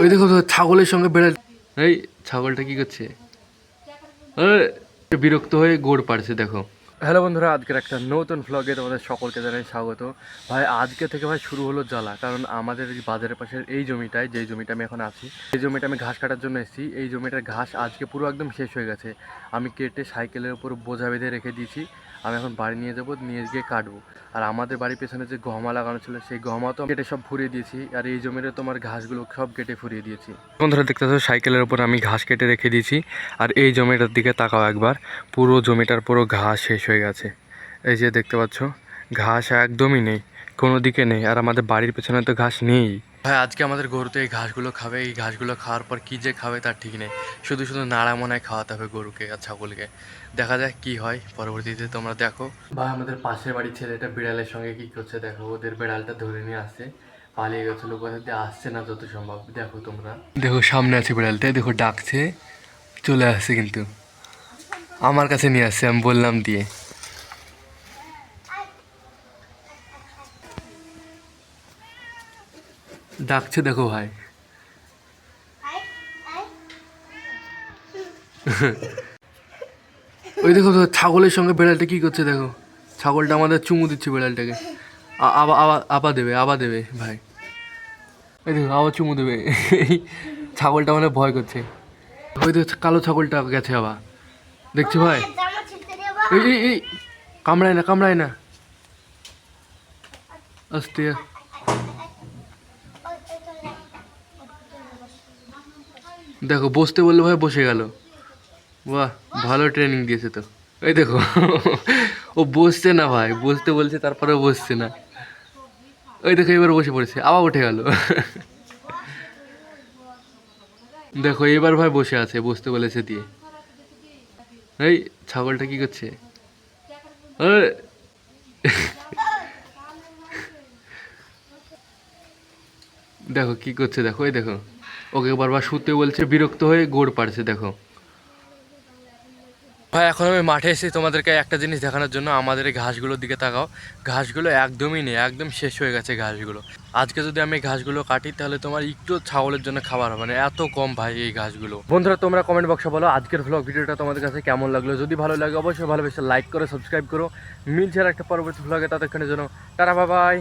ওই দেখো ছাগলের সঙ্গে বেড়াল। এই ছাগলটা কি করছে? বিরক্ত হয়ে গোড় পাড়ছে দেখো। হ্যালো বন্ধুরা, আজকের একটা নতুন ভ্লগে তোমাদের সকলকে জানাই স্বাগত। ভাই, আজকে থেকে ভাই শুরু হলো জ্বালা, কারণ আমাদের এই বাজারের পাশের এই জমিটায়, যেই জমিটা আমি এখন আছি, এই জমিটা আমি ঘাস কাটার জন্য এসেছি। এই জমিটার ঘাস আজকে পুরো একদম শেষ হয়ে গেছে। আমি কেটে সাইকেলের উপর বোঝা বেঁধে রেখে দিয়েছি। আমি এখন বাড়ি নিয়ে যাব, নিয়ে গিয়ে কাটবো। আর আমাদের বাড়ির পেছনে যে গহমা লাগানো ছিল, সেই গহমা তো কেটে সব ফুরিয়ে দিয়েছি। আর এই জমিতে তোমার ঘাসগুলো সব কেটে ফুরিয়ে দিয়েছি। বন্ধুরা, দেখতে পাচ্ছ, সাইকেলের উপর আমি ঘাস কেটে রেখে দিয়েছি। আর এই জমিটার দিকে তাকাও একবার। পুরো জমিটার পুরো ঘাস শেষ হয়ে গেছে। এই যে দেখতে পাচ্ছ, ঘাস একদমই নেই, কোনো দিকে নেই, আর আমাদের বাড়ির পেছনে তো ঘাস নেই। ভাই, আজকে আমাদের গরু তো এই ঘাসগুলো খাবে, এই ঘাসগুলো খাওয়ার পর কী যে খাবে তার ঠিক নেই। শুধু শুধু নাড়া মনায় খাওয়াতে হবে গরুকে আর ছাগলকে। দেখা যাক কি হয়, পরবর্তীতে তোমরা দেখো। ভাই, আমাদের পাশের বাড়ির ছেলেটা বিড়ালের সঙ্গে কি করছে দেখো, ওদের বিড়ালটা ধরে নিয়ে আসছে, পালিয়ে গেছিল কোথা দিয়ে আসছে না যত সম্ভব। দেখো তোমরা। দেখো, সামনে আছে বিড়ালটা, দেখো ডাকছে, চলে আসছে কিন্তু। আমার কাছে নিয়ে আসছে, আমি বললাম দিয়ে। ডাকছে দেখো ভাই। ওই দেখো ছাগলের সঙ্গে বেড়ালটা কি করছে দেখো। ছাগলটা আমাদের চুমু দিচ্ছে বেড়ালটাকে। আ- আবার আবার আবার দেবে আবার দেবে ভাই। ওই দেখো, আবার চুমু দেবে। ছাগলটা মানে ভয় করছে। ওই দেখো, কালো ছাগলটা গেছে আবার। দেখছি ভাই? এই এই এই, কামড়ায় না কামড়ায় না। আস্তে দেখো, বসতে বললে ভাই বসে গেল। বাহ, ভালো ট্রেনিং দিয়েছে তো। এই দেখো, ও বসছে না ভাই, বসতে বলছে, তারপরে বসছে না। ওই দেখো, এবার বসে পড়েছে, আবার উঠে গেল। দেখো, এবার ভাই বসে আছে, বসতে বলেছে দিয়ে। এই, ছাগলটা কি করছে। দেখো, কি করছে, দেখো, এই দেখো। ওকে বারবার শুতে বলছে, বিরক্ত হয়ে গোড় পাড়ছে, দেখো। ভাই, এখন আমি মাঠে এসেছি তোমাদেরকে একটা জিনিস দেখানোর জন্য। আমাদের এই ঘাসগুলোর দিকে তাকাও। ঘাসগুলো একদমই নেই, একদম শেষ হয়ে গেছে ঘাসগুলো। আজকে যদি আমি ঘাসগুলো কাটি, তাহলে তোমার একটু ছাগলের জন্য খাবার হবে না। এত কম ভাই এই ঘাসগুলো। বন্ধুরা, তোমরা কমেন্ট বক্সে বলো, আজকের ভ্লগ ভিডিওটা তোমাদের কাছে কেমন লাগল? যদি ভালো লাগে, অবশ্যই ভালোবেসে লাইক করো সাবস্ক্রাইব করো। মিলছে একটা পরবর্তী ভ্লগে ততক্ষণের জন্য টাটা বাবাই